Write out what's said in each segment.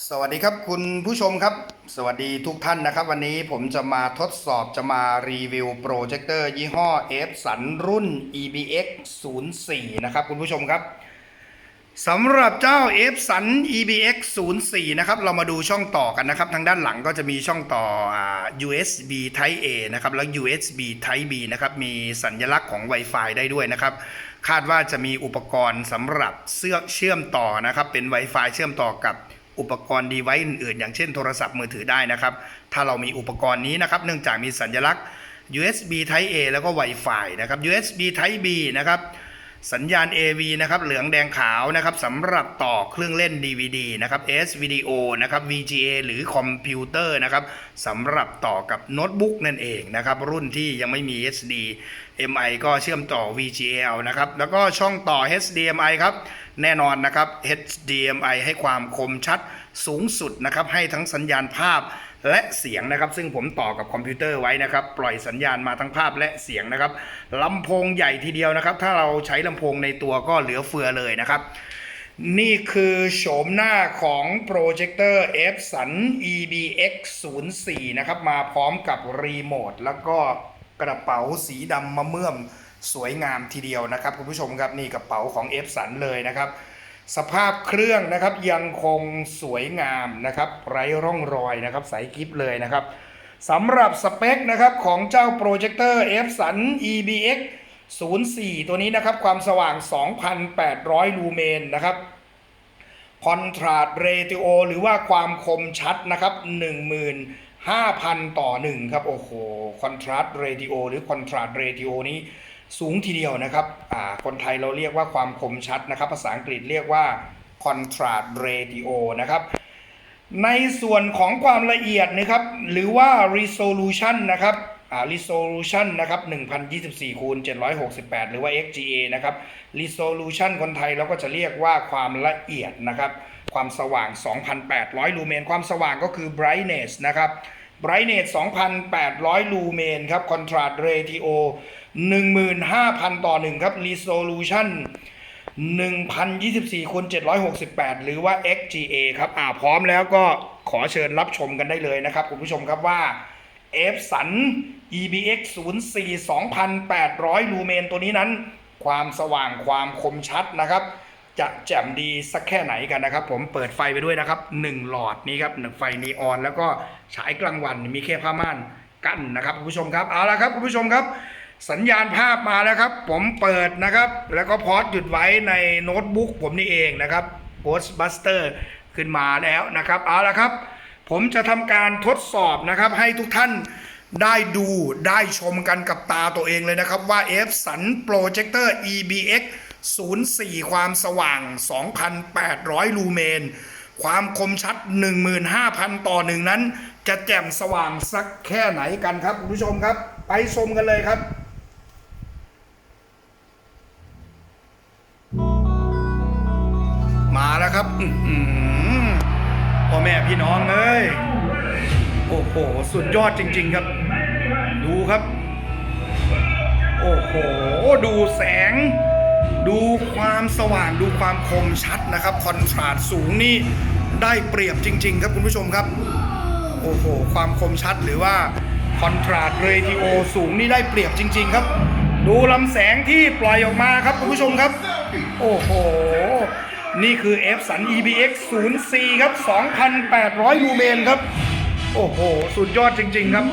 สวัสดีครับคุณผู้ชมครับ สวัสดีทุกท่านนะครับ วันนี้ผมจะมาทดสอบจะมารีวิวโปรเจคเตอร์ยี่ห้อ F สันรุ่น EBX 04นะครับคุณผู้ชมครับสำหรับเจ้า F สัน EBX 04นะครับเรามาดูช่องต่อกันนะครับ ทางด้านหลังก็จะมีช่องต่อ USB Type A นะครับแล้ว USB Type B นะครับมีสัญลักษณ์ของ Wi-Fi ได้ด้วยนะครับคาดว่าจะมีอุปกรณ์สำหรับเสื้อเชื่อมต่อนะครับเป็น Wi-Fi เชื่อมต่อกับ อุปกรณ์ดีไวซ์อื่นๆ อย่างเช่นโทรศัพท์มือถือได้นะครับ ถ้าเรามีอุปกรณ์นี้นะครับ เนื่องจากมีสัญลักษณ์ USB Type A แล้วก็ Wi-Fi นะครับ USB Type B นะครับสัญญาณ AV นะครับ เหลืองแดงขาวนะครับสำหรับต่อเครื่องเล่น DVD นะครับ S Video นะครับ VGA หรือคอมพิวเตอร์นะครับสำหรับต่อกับโน้ตบุ๊กนั่นเองนะครับ รุ่นที่ยังไม่มี HD MI ก็เชื่อมต่อ VGL นะครับ แล้วก็ช่องต่อ HDMI ครับแน่นอนนะครับ HDMI ให้ความคมชัดสูงสุดนะครับ ให้ทั้งสัญญาณภาพและเสียงนะครับ ซึ่งผมต่อกับคอมพิวเตอร์ไว้นะครับ ปล่อยสัญญาณมาทั้งภาพและเสียงนะครับลำโพงใหญ่ทีเดียวนะครับ ถ้าเราใช้ลำโพงในตัวก็เหลือเฟือเลยนะครับ นี่คือโฉมหน้าของโปรเจคเตอร์ F สัน EBX 04นะครับ มาพร้อมกับรีโมทแล้วก็กระเป๋าสีดำมะเมื่อม สวยงามทีเดียวนะครับคุณผู้ชมครับนี่กระเป๋าของ F สันเลยนะครับ สภาพเครื่องนะครับยังคงสวยงามนะครับ ไร้ร่องรอยนะครับใสกิฟเลยนะครับสำหรับสเปคนะครับของเจ้าโปรเจคเตอร์ F สัน EBX 04 ตัวนี้นะครับความสว่าง 2,800 ลูเมนนะครับคอนทราสเรติโอหรือว่าความคมชัดนะครับ15,000 ต่อ 1 ครับ โอ้โหคอนทราสเรติโอหรือคอนทราสเรติโอนี้ สูงทีเดียวนะครับคนไทยเราเรียกว่าความคมชัดนะครับ ภาษาอังกฤษเรียกว่าคอนทราสเรติโอนะครับในส่วนของความละเอียดนะครับหรือว่า resolution นะครับ resolution นะครับ1024คูณ768 หรือว่า XGA นะครับ resolution คนไทยเราก็จะเรียกว่าความละเอียดนะครับ ความสว่าง 2,800 ลูเมน ความสว่างก็คือ brightness นะครับ brightness 2,800 ลูเมนครับ contrast ratio 15,000 ต่อ 1 ครับ resolution 1024คูณ768 หรือว่า XGA ครับอ่าพร้อมแล้วก็ขอเชิญรับชมกันได้เลยนะครับ คุณผู้ชมครับว่า F สัน EBX 04 2,800 ลูเมนตัวนี้นั้น ความสว่างความคมชัดนะครับ จะแจ่มดีสักแค่ไหนกันนะครับ ผมเปิดไฟไปด้วยนะครับ 1 หลอดนี้ครับหนึ่งไฟนีออน แล้วก็ฉายกลางวันมีแค่ผ้าม่านกั้นนะครับคุณผู้ชมครับเอาละครับคุณผู้ชมครับ สัญญาณภาพมาแล้วครับ ผมเปิดนะครับ แล้วก็พอสหยุดไว้ในโน้ตบุ๊กผมนี่เองนะครับ Ghostbuster ขึ้นมาแล้วนะครับเอาละครับ ผมจะทำการทดสอบนะครับ ให้ทุกท่านได้ดูได้ชมกันกับตาตัวเองเลยนะครับว่า F สันโปรเจคเตอร์ EBX 04 ความสว่าง 2,800 ลูเมน ความคมชัด 15,000 ต่อหนึ่งนั้น จะแจ่มสว่างสักแค่ไหนกันครับคุณผู้ชมครับ ไปชมกันเลยครับมาแล้วครับพ่อแม่พี่น้องเอ้ย โอ้โห สุดยอดจริง ๆครับ ดูครับ โอ้โห ดูแสง ดูความสว่างดูความคมชัดนะครับคอนทราสต์สูงนี่ได้เปรียบจริง ๆ ครับคุณผู้ชมครับ โอ้โห ความคมชัดหรือว่าคอนทราสต์เรติโอสูงนี่ได้เปรียบจริง ๆ ครับ ดูลำแสงที่ปล่อยออกมาครับคุณผู้ชมครับ โอ้โห นี่คือ F สัน EBX 04ครับ 2,800 ลูเมนครับ โอ้โห สุดยอดจริง ๆ ครับ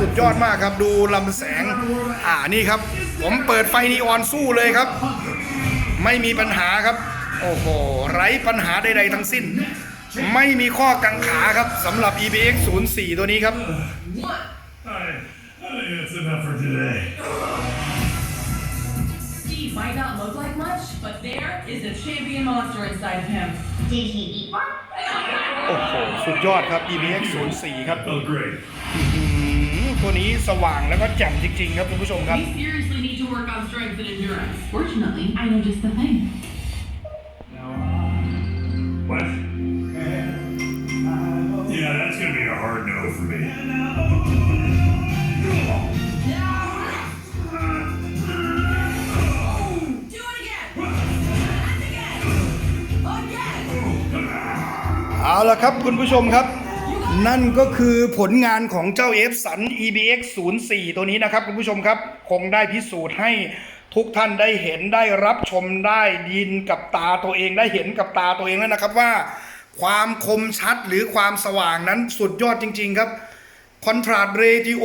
สุดยอดมากครับดูลำแสง อ่านี่ครับ ผมเปิดไฟนีออนสู้เลยครับ ไม่มีปัญหาครับ โอ้โห ไร้ปัญหาใดๆทั้งสิ้น ไม่มีข้อกังขาครับสำหรับ EBX 04ตัวนี้ครับ I, I think that's enough for today. Steve might not look like much, but there is a champion monster inside of him. Did he beat one? โอ้โหสุดยอดครับ EBX 04ครับ Oh, great. อืมตัวนี้สว่างแล้วก็แจ่มจริง ๆ ครับคุณผู้ชมครับ We seriously need to work on strength and endurance. Fortunately, I know just the thing. เอาละครับคุณผู้ชมครับ นั่นก็คือผลงานของเจ้า F สัน EBX 04ตัวนี้นะครับ คุณผู้ชมครับ คงได้พิสูจน์ให้ทุกท่านได้เห็นได้รับชมได้ยินกับตาตัวเองได้เห็นกับตาตัวเองแล้วนะครับว่า ความคมชัดหรือความสว่างนั้นสุดยอดจริง ๆครับคอนทราสเรติโอ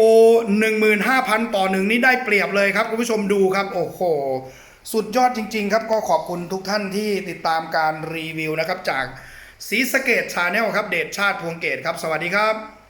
15,000 ต่อหนึ่งนี่ได้เปรียบเลยครับคุณผู้ชมดูครับ โอ้โห สุดยอดจริง ๆ ครับก็ขอบคุณทุกท่านที่ติดตามการรีวิวนะครับจาก สีสะเกตชาแนลครับเดชชาติพวงเกตครับ สวัสดีครับ